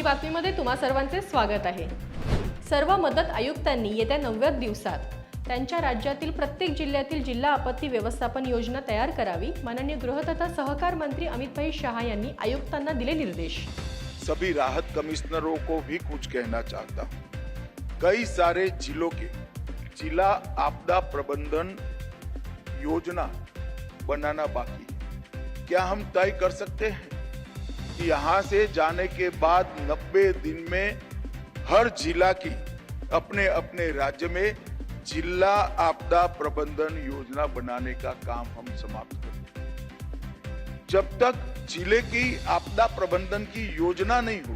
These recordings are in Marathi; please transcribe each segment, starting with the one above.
पहिली बातमीमध्ये तुम्हा सर्वांचे स्वागत आहे. सर्व मदत आयुक्तांनी येत्या नव्वद दिवसात त्यांच्या राज्यातील प्रत्येक जिल्ह्यातील जिल्हा आपत्ती व्यवस्थापन योजना तयार करावी माननीय गृह तथा सहकार मंत्री अमितभाई शहा यांनी आयुक्तांना दिले निर्देश. सभी राहत कमिश्नरों को भी कुछ कहना चाहता हूँ। कई सारे जिलों के जिला आपदा प्रबंधन योजना बनाना बाकी क्या हम तय कर सकते हैं? कि यहाँ से जाने के बाद 90 दिन में हर जिला की अपने अपने राज्य में जिला आपदा प्रबंधन योजना बनाने का काम हम समाप्त करें जब तक ज़िले की आपदा प्रबंधन की योजना नहीं हो,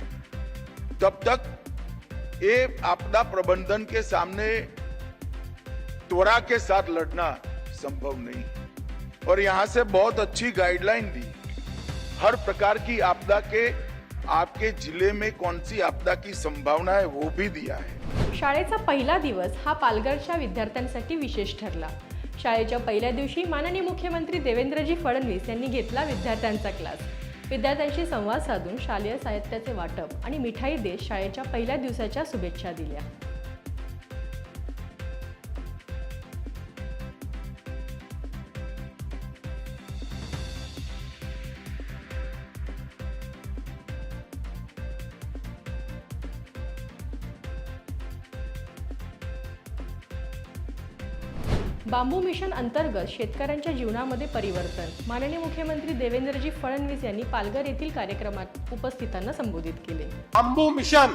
तब तक ये आपदा प्रबंधन के सामने त्वरा के साथ लड़ना संभव नहीं। और यहाँ से बहुत अच्छी गाइडलाइन दी। हर प्रकार की आपदा के आपके जिले में कौन सी आपदा की संभावना है वो भी दिया है। शाळेचा पहिला दिवस हा पालघरच्या विद्यार्थ्यांसाठी विशेष ठरला. शाळेच्या पहिल्या दिवशी माननीय मुख्यमंत्री देवेंद्रजी फडणवीस यांनी घेतला विद्यार्थ्यांचा क्लास. विद्यार्थ्यांशी संवाद साधून शालेय साहित्याचे वाटप आणि मिठाई देत शाळेच्या पहिल्या दिवसाच्या शुभेच्छा दिल्या. बांबू मिशन अंतर्गत शेतकऱ्यांच्या जीवनामध्ये परिवर्तन. माननीय मुख्यमंत्री देवेंद्रजी फडणवीस यांनी पालघर येथील कार्यक्रमात उपस्थितांना संबोधित केले. Bamboo mission.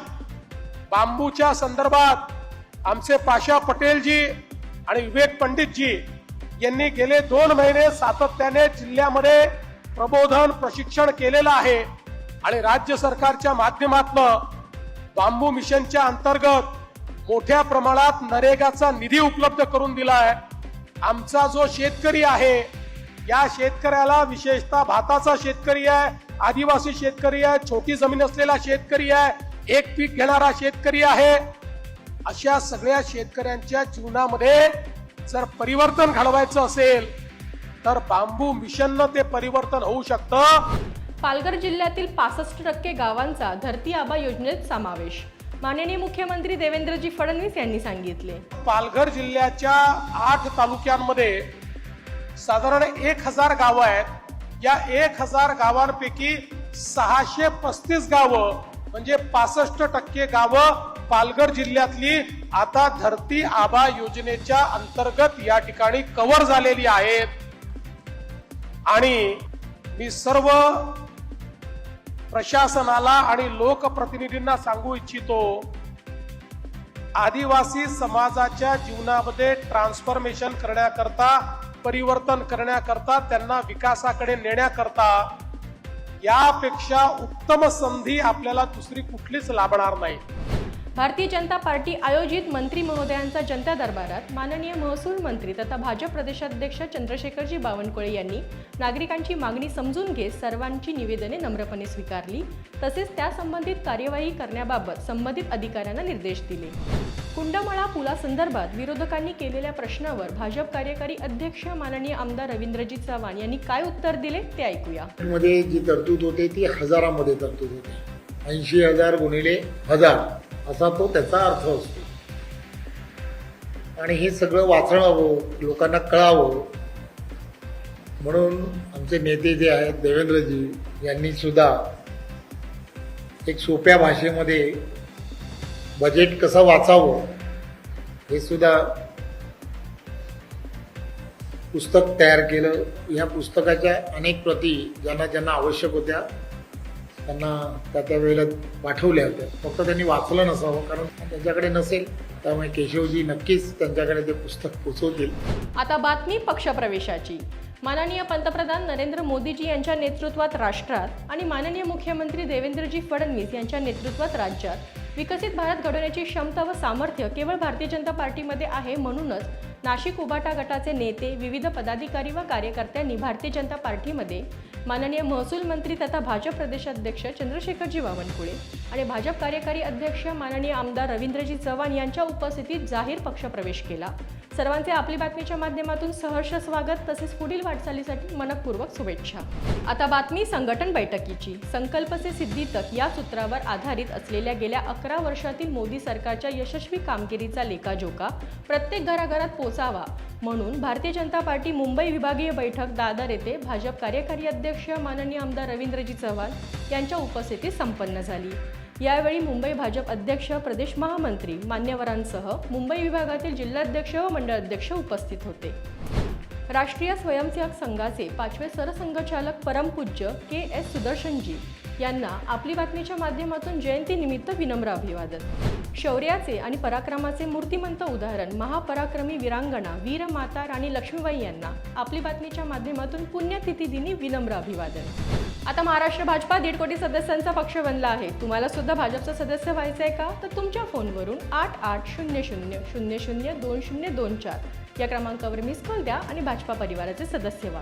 बांबूच्या संदर्भात आमचे पाशा पटेलजी आणि विवेक पंडितजी यांनी गेले दोन महिने सातत्याने जिल्ह्यामध्ये प्रबोधन प्रशिक्षण केलेलं आहे आणि राज्य सरकारच्या माध्यमातून बांबू मिशनच्या अंतर्गत मोठ्या प्रमाणात नरेगाचा निधी उपलब्ध करून दिला आहे. आमचा जो शेतकरी आहे या शेतकऱ्याला विशेषतः भाताचा शेतकरी आहे आदिवासी शेतकरी आहे छोटी जमीन असलेला शेतकरी आहे एक पीक घेणारा शेतकरी आहे अशा सगळ्या शेतकऱ्यांच्या जीवनामध्ये जर परिवर्तन घडवायचं असेल तर बांबू मिशननं ते परिवर्तन होऊ शकतं. पालघर जिल्ह्यातील पासष्ट टक्के गावांचा धरती आबा योजनेत समावेश. माननीय मुख्यमंत्री देवेंद्रजी फडणवीस यांनी सांगितले. पालघर जिल्ह्याच्या आठ तालुक्यांमध्ये साधारण एक हजार गावं आहेत. या एक हजार गावांपैकी सहाशे पस्तीस गावं म्हणजे पासष्ट टक्के गावं पालघर जिल्ह्यातली आता धरती आबा योजनेच्या अंतर्गत या ठिकाणी कव्हर झालेली आहेत. आणि मी सर्व प्रशासनाला आणि लोकप्रतिनिधींना सांगू इच्छितो आदिवासी समाजाच्या जीवनामध्ये ट्रान्सफॉर्मेशन करण्याकरता परिवर्तन करण्याकरता त्यांना विकासाकडे नेण्याकरता यापेक्षा उत्तम संधी आपल्याला दुसरी कुठलीच लाभणार नाही. भारतीय जनता पार्टी आयोजित मंत्री महोदयांचा जनता दरबारात माननीय महसूल मंत्री तथा भाजप प्रदेशाध्यक्ष चंद्रशेखरजी बावनकुळे यांनी नागरिकांची मागणी समजून घेत सर्वांची निवेदने नम्रपणे स्वीकारली. तसेच त्यासंबंधित कार्यवाही करण्याबाबत संबंधित अधिकाऱ्यांना निर्देश दिले. कुंडमळा पुलासंदर्भात विरोधकांनी केलेल्या प्रश्नावर भाजप कार्यकारी अध्यक्ष माननीय आमदार रवींद्रजी चव्हाण यांनी काय उत्तर दिले ते ऐकूया. मध्ये जी तरतूद होते ती हजारामध्ये तरतूद होते. ऐंशी हजार गुणिले हजार. असा तो त्याचा अर्थ असतो. आणि हे सगळं वाचवावं लोकांना कळावं म्हणून आमचे नेते जे आहेत देवेंद्रजी यांनी सुद्धा एक सोप्या भाषेमध्ये बजेट कसं वाचावं हे सुद्धा पुस्तक तयार केलं. ह्या पुस्तकाच्या अनेक प्रती ज्यांना ज्यांना आवश्यक होत्या त्यांना त्या त्या वेळेला पाठवल्या होत्या. फक्त त्यांनी वाचलं नसावं कारण त्यांच्याकडे नसेल त्यामुळे केशवजी नक्कीच त्यांच्याकडे ते पुस्तक पोचवतील. आता बातमी पक्षप्रवेशाची. माननीय पंतप्रधान नरेंद्र मोदीजी यांच्या नेतृत्वात राष्ट्रात आणि माननीय मुख्यमंत्री देवेंद्रजी फडणवीस यांच्या नेतृत्वात राज्यात विकसित भारत घडवण्याची क्षमता व सामर्थ्य केवळ भारतीय जनता पार्टीमध्ये आहे म्हणूनच नाशिक उबाटा गटाचे नेते विविध पदाधिकारी व कार्यकर्त्यांनी भारतीय जनता पार्टीमध्ये माननीय महसूल मंत्री तथा भाजप प्रदेशाध्यक्ष चंद्रशेखरजी बावनकुळे आणि भाजप कार्यकारी अध्यक्ष माननीय आमदार रवींद्रजी चव्हाण यांच्या उपस्थितीत जाहीर पक्षप्रवेश केला. सर्वांचे आपली बातमीच्या माध्यमातून सहर्ष स्वागत तसेच पुढील वाटचालीसाठी मनपूर्वक शुभेच्छा. आता बातमी संघटन बैठकीची. संकल्प से सिद्धी तक या सूत्रावर आधारित असलेल्या गेल्या अकरा वर्षातील मोदी सरकारच्या यशस्वी कामगिरीचा लेखाजोखा प्रत्येक घराघरात पोचावा म्हणून भारतीय जनता पार्टी मुंबई विभागीय बैठक दादर येथे भाजप कार्यकारी अध्यक्ष माननीय आमदार रवींद्रजी चव्हाण यांच्या उपस्थितीत संपन्न झाली. यावेळी मुंबई भाजप अध्यक्ष प्रदेश महामंत्री मान्यवरांसह मुंबई विभागातील जिल्हाध्यक्ष व मंडळ अध्यक्ष उपस्थित होते. राष्ट्रीय स्वयंसेवक संघाचे पाचवे सरसंघचालक परमपूज्य के एस सुदर्शनजी यांना आपली बातमीच्या माध्यमातून जयंतीनिमित्त विनम्र अभिवादन. शौर्याचे आणि पराक्रमाचे मूर्तिमंत उदाहरण महापराक्रमी वीरांगणा वीरमाता राणी लक्ष्मीबाई यांना आपली बातमीच्या माध्यमातून पुण्यतिथी दिनी विनम्र अभिवादन. आता महाराष्ट्र भाजपा दीड कोटी सदस्यांचा पक्ष बनला आहे. तुम्हाला सुद्धा भाजपचा सदस्य व्हायचं आहे का? तर तुमच्या फोनवरून आठ आठ शून्य शून्य शून्य शून्य दोन शून्य दोन चार या क्रमांकावर मिस कॉल द्या आणि भाजपा परिवाराचे सदस्य व्हा.